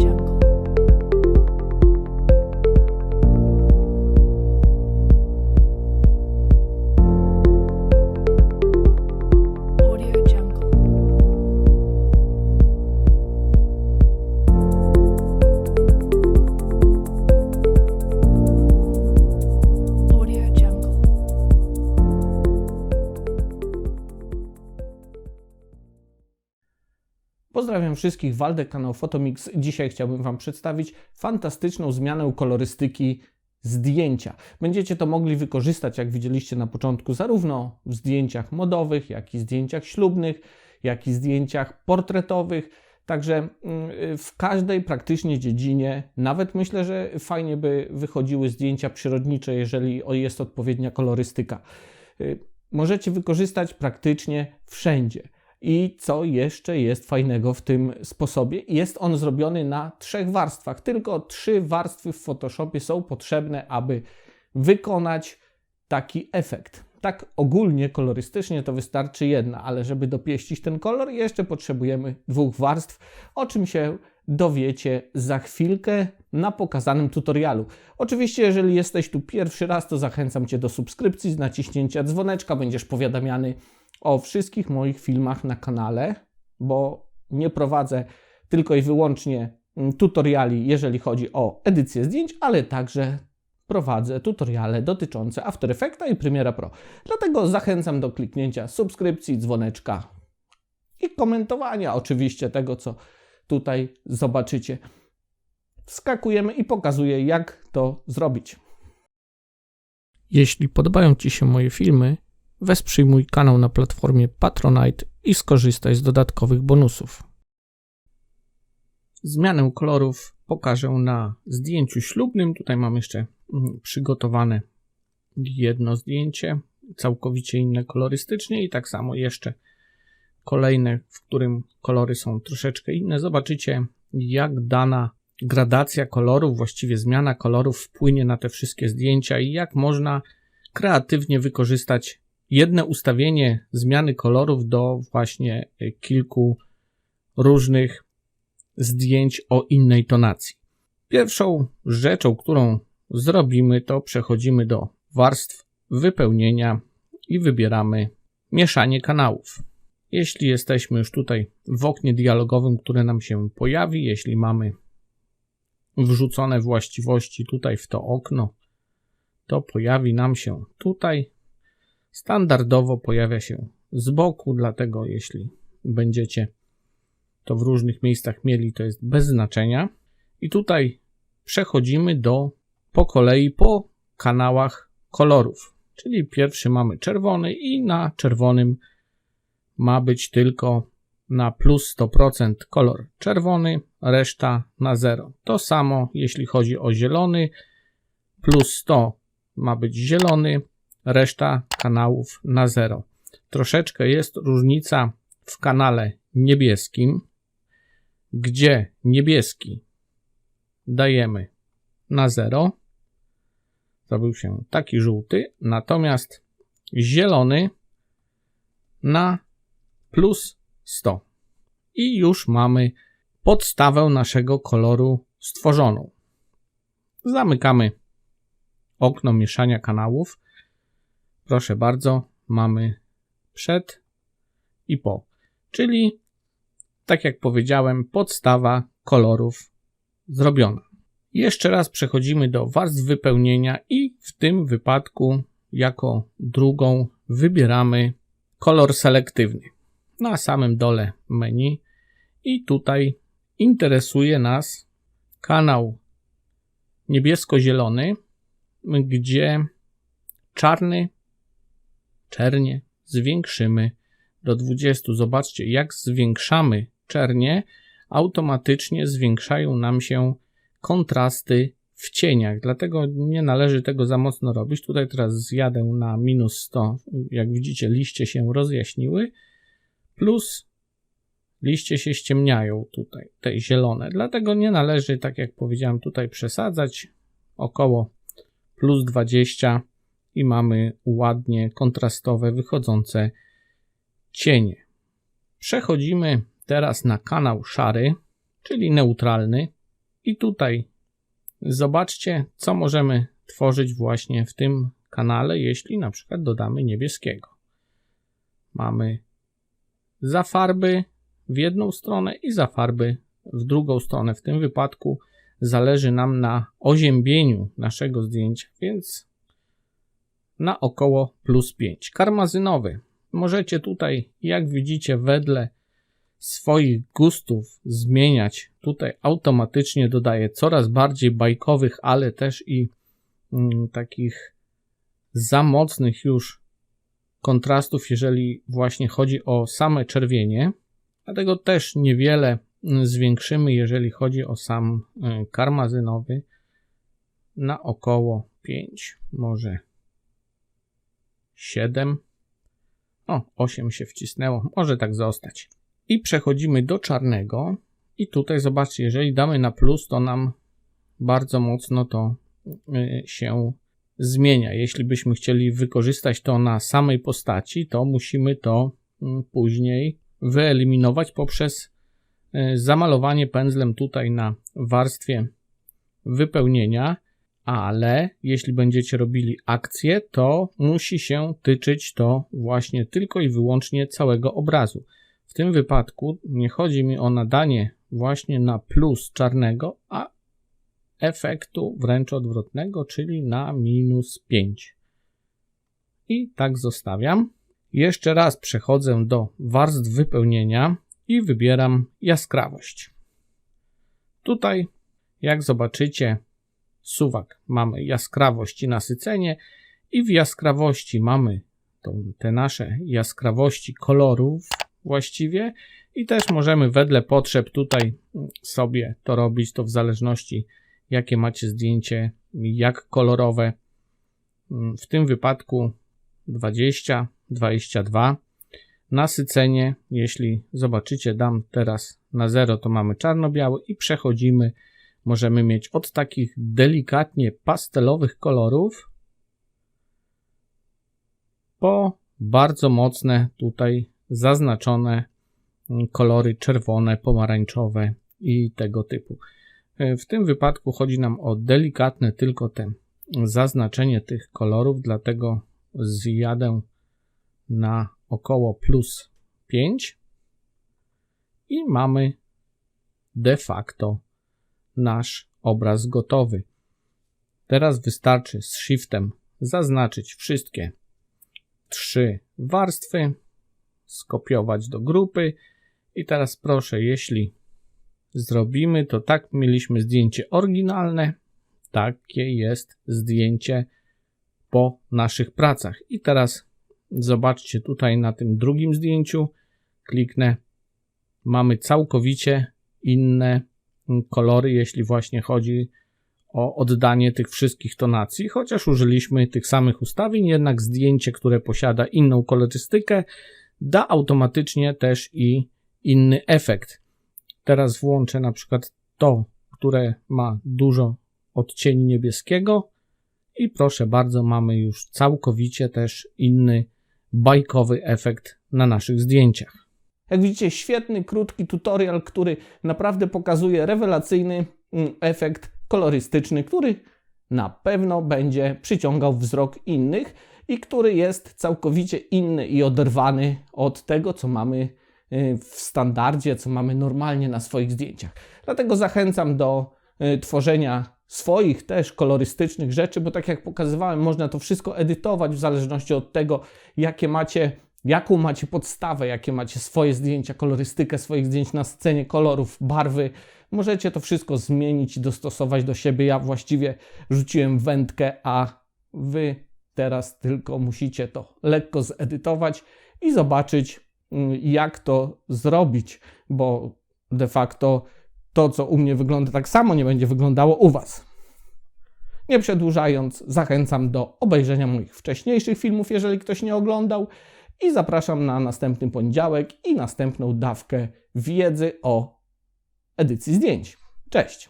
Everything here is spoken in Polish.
Jungle. Pozdrawiam wszystkich, Waldek, kanał Photomix. Dzisiaj chciałbym Wam przedstawić fantastyczną zmianę kolorystyki zdjęcia. Będziecie to mogli wykorzystać, jak widzieliście na początku, zarówno w zdjęciach modowych, jak i zdjęciach ślubnych, jak i zdjęciach portretowych. Także mm, w każdej praktycznie dziedzinie, nawet myślę, że fajnie by wychodziły zdjęcia przyrodnicze, jeżeli jest odpowiednia kolorystyka. Y, Możecie wykorzystać praktycznie wszędzie. I co jeszcze jest fajnego w tym sposobie? Jest on zrobiony na trzech warstwach. Tylko trzy warstwy w Photoshopie są potrzebne, aby wykonać taki efekt. Tak ogólnie kolorystycznie to wystarczy jedna, ale żeby dopieścić ten kolor, jeszcze potrzebujemy dwóch warstw, o czym się dowiecie za chwilkę na pokazanym tutorialu. Oczywiście, jeżeli jesteś tu pierwszy raz, to zachęcam Cię do subskrypcji, z naciśnięcia dzwoneczka, będziesz powiadamiany o wszystkich moich filmach na kanale, bo nie prowadzę tylko i wyłącznie mm, tutoriali, jeżeli chodzi o edycję zdjęć, ale także prowadzę tutoriale dotyczące After Effects i Premiere Pro. Dlatego zachęcam do kliknięcia subskrypcji, dzwoneczka i komentowania oczywiście tego, co tutaj zobaczycie. Wskakujemy i pokazuję, jak to zrobić. Jeśli podobają Ci się moje filmy, wesprzyj mój kanał na platformie Patronite i skorzystaj z dodatkowych bonusów. Zmianę kolorów pokażę na zdjęciu ślubnym. Tutaj mam jeszcze mm, przygotowane jedno zdjęcie, całkowicie inne kolorystycznie i tak samo jeszcze kolejne, w którym kolory są troszeczkę inne. Zobaczycie, jak dana gradacja kolorów, właściwie zmiana kolorów wpłynie na te wszystkie zdjęcia i jak można kreatywnie wykorzystać jedno ustawienie zmiany kolorów do właśnie y, kilku różnych zdjęć o innej tonacji. Pierwszą rzeczą, którą zrobimy, to przechodzimy do warstw wypełnienia i wybieramy mieszanie kanałów. Jeśli jesteśmy już tutaj w oknie dialogowym, które nam się pojawi, jeśli mamy wrzucone właściwości tutaj w to okno, to pojawi nam się tutaj. Standardowo pojawia się z boku, dlatego jeśli będziecie to w różnych miejscach mieli, to jest bez znaczenia. I tutaj przechodzimy do po kolei po kanałach kolorów. Czyli pierwszy mamy czerwony i na czerwonym ma być tylko na plus 100% kolor czerwony, reszta na 0. To samo jeśli chodzi o zielony, plus 100 ma być zielony, reszta kanałów na 0. Troszeczkę jest różnica w kanale niebieskim, gdzie niebieski dajemy na 0. Zrobił się taki żółty, natomiast zielony na plus 100. I już mamy podstawę naszego koloru stworzoną. Zamykamy okno mieszania kanałów. Proszę bardzo, mamy przed i po. Czyli, tak jak powiedziałem, podstawa kolorów zrobiona. Jeszcze raz przechodzimy do warstw wypełnienia i w tym wypadku jako drugą wybieramy kolor selektywny. Na samym dole menu i tutaj interesuje nas kanał niebiesko-zielony, gdzie czarny, czernie zwiększymy do 20. Zobaczcie, jak zwiększamy czernie, automatycznie zwiększają nam się kontrasty w cieniach. Dlatego nie należy tego za mocno robić. Tutaj teraz zjadę na minus 100. Jak widzicie, liście się rozjaśniły. Plus liście się ściemniają tutaj, te zielone. Dlatego nie należy, tak jak powiedziałem, tutaj przesadzać. Około plus 20 i mamy ładnie kontrastowe wychodzące cienie. Przechodzimy teraz na kanał szary, czyli neutralny. I tutaj zobaczcie, co możemy tworzyć właśnie w tym kanale, jeśli na przykład dodamy niebieskiego. Mamy zafarby w jedną stronę i zafarby w drugą stronę. W tym wypadku zależy nam na oziębieniu naszego zdjęcia, więc na około plus 5. Karmazynowy. Możecie tutaj, jak widzicie, wedle swoich gustów zmieniać. Tutaj automatycznie dodaje coraz bardziej bajkowych, ale też i mm, takich za mocnych już kontrastów, jeżeli właśnie chodzi o same czerwienie. Dlatego też niewiele mm, zwiększymy, jeżeli chodzi o sam y, karmazynowy na około 5, może 7. O, 8 się wcisnęło, może tak zostać. I przechodzimy do czarnego. I tutaj zobaczcie, jeżeli damy na plus, to nam bardzo mocno to y, się zmienia. Jeśli byśmy chcieli wykorzystać to na samej postaci, to musimy to mm, później wyeliminować poprzez y, zamalowanie pędzlem tutaj na warstwie wypełnienia, ale jeśli będziecie robili akcję, to musi się tyczyć to właśnie tylko i wyłącznie całego obrazu. W tym wypadku nie chodzi mi o nadanie właśnie na plus czarnego, a efektu wręcz odwrotnego, czyli na minus 5. I tak zostawiam. Jeszcze raz przechodzę do warstw wypełnienia i wybieram jaskrawość. Tutaj, jak zobaczycie, suwak mamy jaskrawość i nasycenie, i w jaskrawości mamy tą, te nasze jaskrawości kolorów właściwie i też możemy wedle potrzeb tutaj sobie to robić, to w zależności jakie macie zdjęcie, jak kolorowe. W tym wypadku 20, 22. Nasycenie, jeśli zobaczycie, dam teraz na 0, to mamy czarno-biały i przechodzimy. Możemy mieć od takich delikatnie pastelowych kolorów po bardzo mocne tutaj zaznaczone kolory czerwone, pomarańczowe i tego typu. W tym wypadku chodzi nam o delikatne tylko te zaznaczenie tych kolorów, dlatego zjadę na około plus 5 i mamy de facto nasz obraz gotowy. Teraz wystarczy z shiftem zaznaczyć wszystkie trzy warstwy, skopiować do grupy i teraz proszę, jeśli zrobimy, to tak mieliśmy zdjęcie oryginalne, takie jest zdjęcie po naszych pracach. I teraz zobaczcie tutaj na tym drugim zdjęciu, kliknę, mamy całkowicie inne kolory, jeśli właśnie chodzi o oddanie tych wszystkich tonacji, chociaż użyliśmy tych samych ustawień, jednak zdjęcie, które posiada inną kolorystykę, da automatycznie też i inny efekt. Teraz włączę na przykład to, które ma dużo odcieni niebieskiego i proszę bardzo, mamy już całkowicie też inny bajkowy efekt na naszych zdjęciach. Jak widzicie, świetny, krótki tutorial, który naprawdę pokazuje rewelacyjny mm, efekt kolorystyczny, który na pewno będzie przyciągał wzrok innych i który jest całkowicie inny i oderwany od tego, co mamy y, w standardzie, co mamy normalnie na swoich zdjęciach. Dlatego zachęcam do y, tworzenia swoich też kolorystycznych rzeczy, bo tak jak pokazywałem, można to wszystko edytować w zależności od tego, jakie macie, jaką macie podstawę, jakie macie swoje zdjęcia, kolorystykę swoich zdjęć na scenie, kolorów, barwy. Możecie to wszystko zmienić i dostosować do siebie. Ja właściwie rzuciłem wędkę, a wy teraz tylko musicie to lekko zedytować i zobaczyć, mm, jak to zrobić, bo de facto to, co u mnie wygląda tak samo, nie będzie wyglądało u Was. Nie przedłużając, zachęcam do obejrzenia moich wcześniejszych filmów, jeżeli ktoś nie oglądał, i zapraszam na następny poniedziałek i następną dawkę wiedzy o edycji zdjęć. Cześć!